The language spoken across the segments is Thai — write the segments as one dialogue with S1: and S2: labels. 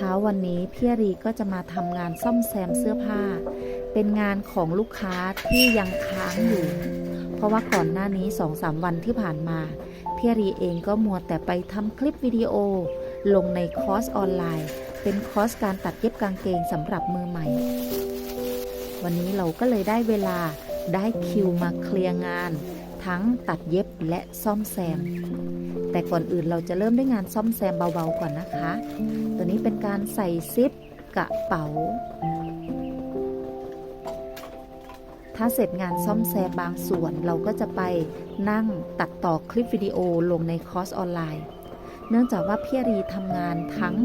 S1: ช้าวันนี้พี่รีก็จะมาทำงานซ่อมแซมเสื้อผ้า เป็นงานของลูกค้าที่ยังค้างอยู่ เพราะว่าก่อนหน้านี้2-3วันที่ผ่านมาพี่รีเองก็มัวแต่ไปทำคลิปวิดีโอ ลงในคอร์สออนไลน์ เป็นคอร์สการตัดเย็บกางเกงสำหรับมือใหม่ วันนี้เราก็เลยได้เวลาได้คิวมาเคลียร์งาน ทั้งตัดเย็บและซ่อมแซม แต่ก่อนอื่นเราจะเริ่มด้วยงานซ่อมแซมเบาๆก่อนนะคะ ตัวนี้เป็นการใส่ซิปกระเป๋า ถ้าเสร็จงานซ่อมแซมบางส่วนเราก็จะไปนั่งตัดต่อคลิปวิดีโอลงในคอร์สออนไลน์ เนื่องจากว่าพี่รีทำงานทั้ง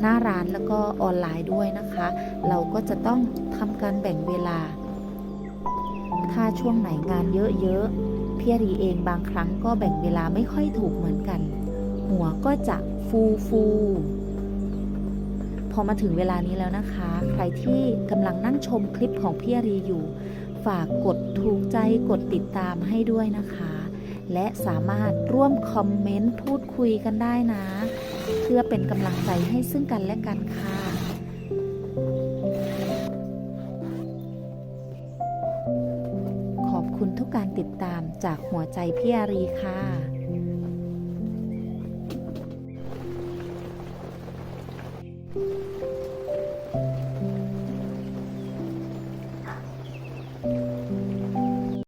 S1: หน้าร้านแล้วก็ออนไลน์ด้วยนะคะ เราก็จะต้องทำการแบ่งเวลาาช่วงไหนงานเยอะๆพี่รีเองบางครั้งก็แบ่งเวลาไม่ค่อยถูกเหมือนกัน หัวก็จะฟูฟูพอมาถึงเวลานี้แล้วนะคะ ใครที่กำลังนั่งชมคลิปของพี่รีอยู่ ฝากกดถูกใจกดติดตามให้ด้วยนะคะ และสามารถร่วมคอมเมนต์พูดคุยกันได้นะ เพื่อเป็นกำลังใจให้ซึ่งกันและกันค่ะ คุณทุกการติดตามจากหัวใจพี่อารีค่ะ
S2: ค